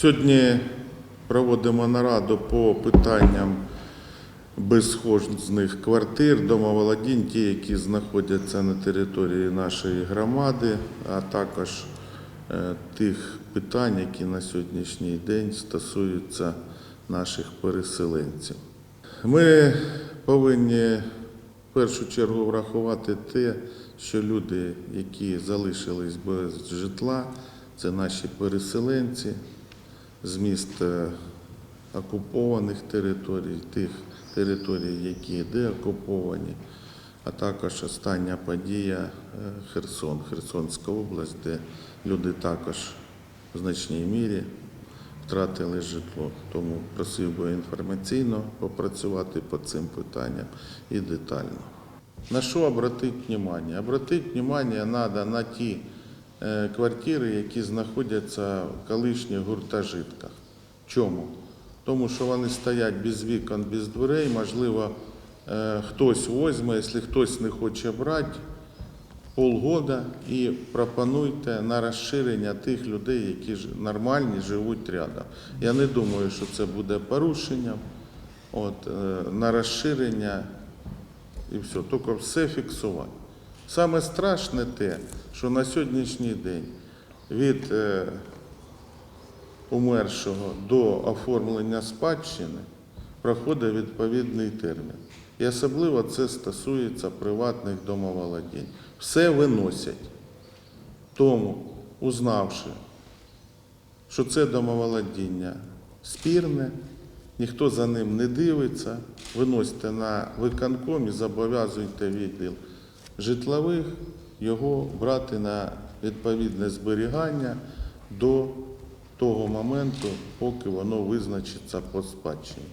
Сьогодні проводимо нараду по питанням безсхожних квартир, домоволодінь, ті, які знаходяться на території нашої громади, а також е, тих питань, які на сьогоднішній день стосуються наших переселенців. Ми повинні в першу чергу врахувати те, що люди, які залишились без житла, це наші переселенці з міст е, окупованих територій, тих територій, які деокуповані, а також остання подія е, Херсон, Херсонська область, де люди також в значній мірі втратили житло. Тому просив би інформаційно попрацювати по цим питанням і детально. На що обратити внимание? Обратити внимание треба на ті квартири, які знаходяться в колишніх гуртожитках. Чому? Тому що вони стоять без вікон, без дверей, можливо, е, хтось возьме, якщо хтось не хоче брати, полгода і пропонуйте на розширення тих людей, які нормальні живуть рядом. Я не думаю, що це буде порушенням. От, е, на розширення і все, тільки все фіксувати. Саме страшне те, що на сьогоднішній день від е, умершого до оформлення спадщини проходить відповідний термін. І особливо це стосується приватних домоволодінь. Все виносять. Тому, узнавши, що це домоволодіння спірне, ніхто за ним не дивиться, виносите на виконком і зобов'язуйте відділ житлових його брати на відповідне зберігання до того моменту, поки воно визначиться по спадщині.